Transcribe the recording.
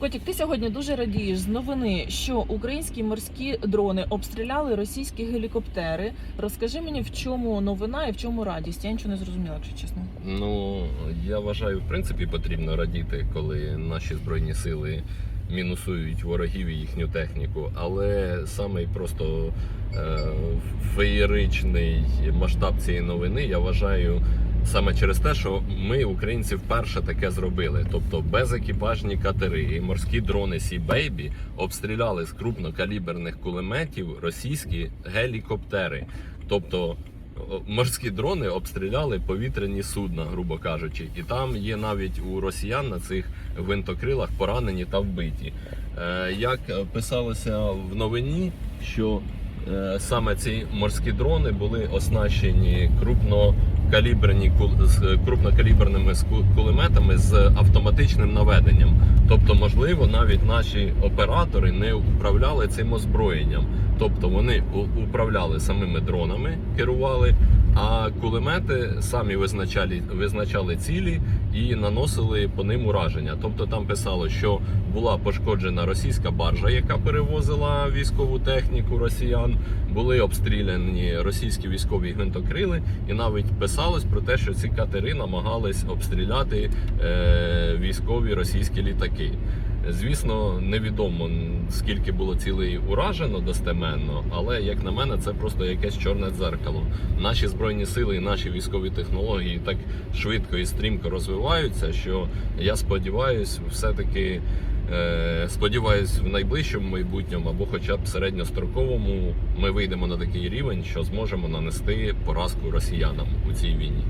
Котік, ти сьогодні дуже радієш з новини, що українські морські дрони обстріляли російські гелікоптери. Розкажи мені, в чому новина і в чому радість? Я нічого не зрозуміла, якщо чесно. Ну я вважаю, в принципі, потрібно радіти, коли наші збройні сили мінусують ворогів і їхню техніку. Але самий просто е, феєричний масштаб цієї новини я вважаю. Саме через те, що ми, українці, вперше таке зробили. Тобто безекіпажні катери і морські дрони Sea Baby обстріляли з крупнокаліберних кулеметів російські гелікоптери. Тобто морські дрони обстріляли повітряні судна, грубо кажучи, і там є навіть у росіян на цих гвинтокрилах поранені та вбиті. Е, Як писалося в новині, що е, саме ці морські дрони були оснащені крупнокаліберні кул- з крупнокаліберними ску- кулеметами з автоматичним наведенням. Тобто, можливо, навіть наші оператори не управляли цим озброєнням. Тобто вони управляли самими дронами, керували, а кулемети самі визначали, визначали цілі і наносили по ним ураження. Тобто там писало, що була пошкоджена російська баржа, яка перевозила військову техніку росіян, були обстріляні російські військові гвинтокрили, і навіть писалось про те, що ці катери намагались обстріляти е, військові російські літаки. Звісно, невідомо скільки було цілей уражено достеменно, але як на мене, це просто якесь чорне дзеркало. Наші збройні сили і наші військові технології так швидко і стрімко розвиваються, що я сподіваюся, все-таки е, сподіваюсь, в найближчому майбутньому або хоча б середньостроковому ми вийдемо на такий рівень, що зможемо нанести поразку росіянам у цій війні.